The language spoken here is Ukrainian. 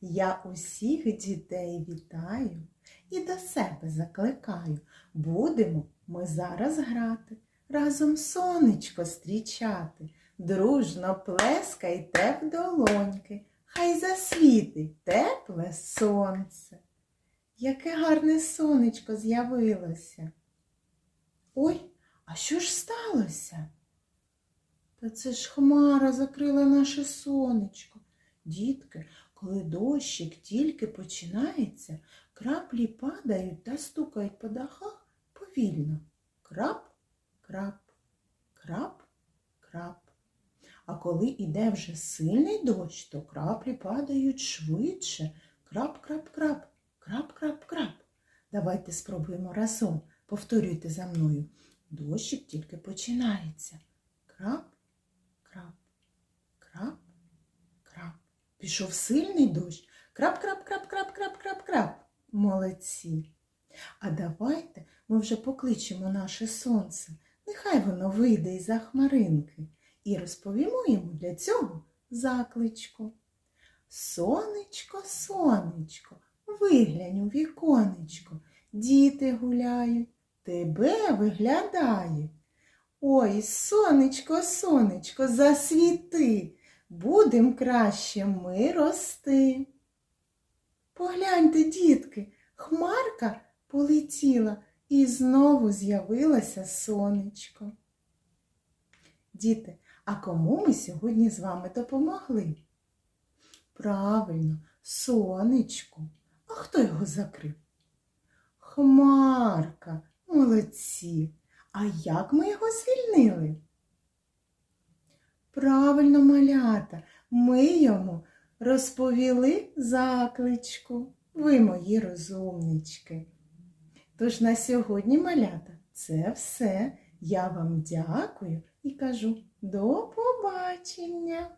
Я усіх дітей вітаю і до себе закликаю. Будемо ми зараз грати, разом сонечко зустрічати. Дружно плескайте в долоньки, хай засвітить тепле сонце. Яке гарне сонечко з'явилося. Ой, а що ж сталося? Та це ж хмара закрила наше сонечко. Дітки, коли дощик тільки починається, краплі падають та стукають по дахах повільно. Крап, крап, крап, крап. А коли іде вже сильний дощ, то краплі падають швидше. Крап, крап, крап, крап, крап, крап. Давайте спробуємо разом. Повторюйте за мною. Дощик тільки починається. Крап, крап, крап. Пішов сильний дощ. Крап, крап, крап, крап, крап, крап, крап. Молодці. А давайте ми вже покличемо наше сонце. Нехай воно вийде із-за хмаринки і розповімо йому для цього закличку. Сонечко, сонечко, виглянь у віконечко, діти гуляють, тебе виглядають. Ой, сонечко, сонечко, засвіти, будем краще ми рости. Погляньте, дітки, хмарка полетіла і знову з'явилося сонечко. Діти, а кому ми сьогодні з вами допомогли? Правильно, сонечку. А хто його закрив? Хмарка, молодці. А як ми його звільнили? Правильно, малята, ми йому розповіли закличку. Ви мої розумнички. Тож на сьогодні, малята, це все. Я вам дякую і кажу до побачення.